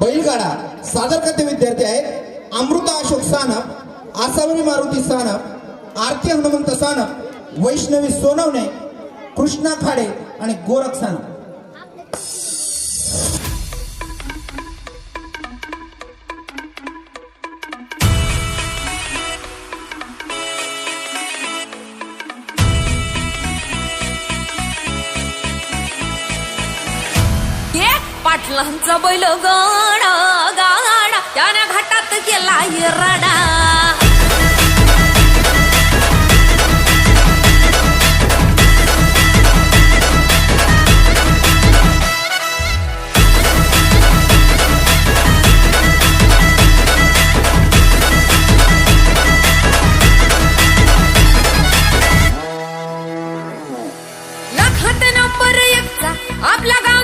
बैलगाडा सादर करते विद्यार्थी आहेत. अमृता अशोक सानप आसावरी मारुती सानप आरती हनुमंत सानप वैष्णवी सोनवणे कृष्णा खाडे आणि गोरख सानप. ये पाटलांचा बैल गण गाडा त्याने घाटात केला राडा. आपला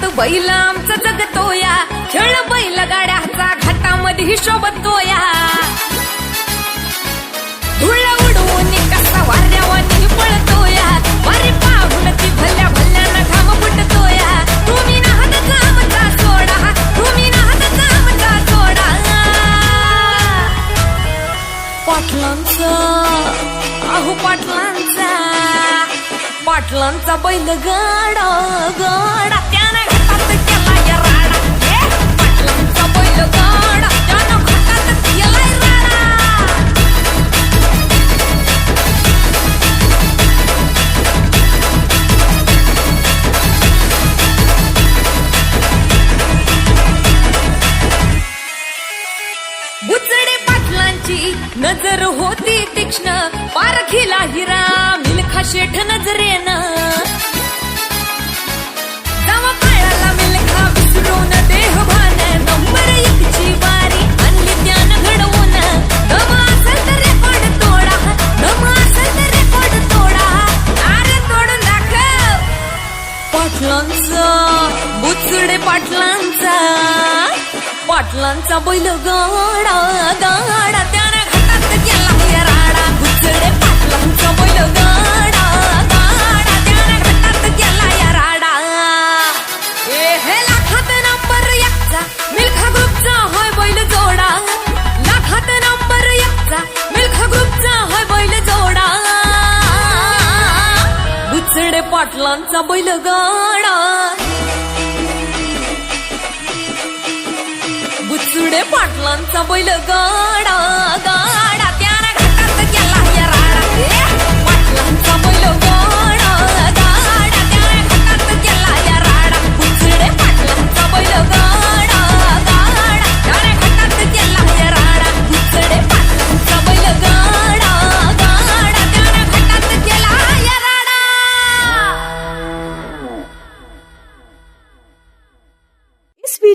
थाटात बैल आमचा जगतोया. खेळ बैल गाड्याचा घाटामध्ये शोभतोया. धुळ उडवून कसा वाऱ्यावानी पळतोया. वारी पाहून ती भल्या भल्यानं घाम फुटतोया. तुम्ही नाहत आमचा सोडा. तुम्ही नाहत आमचा सोडा. पाटलांचा अहो पाटलांचा. पाटलांचा बैल गाडा गाडा नजर होती तीक्ष्ण पारखीला हिरा मिल्खा शेठ नजरेनं. देह भान तोडा पाटलांचा बुचडे पाटलांचा. पाटलांचा बैल गाडा गाडा त्या बुचडे पाटलांचा बैल गाडा बुचुडे पाटलांचा बैल गाडा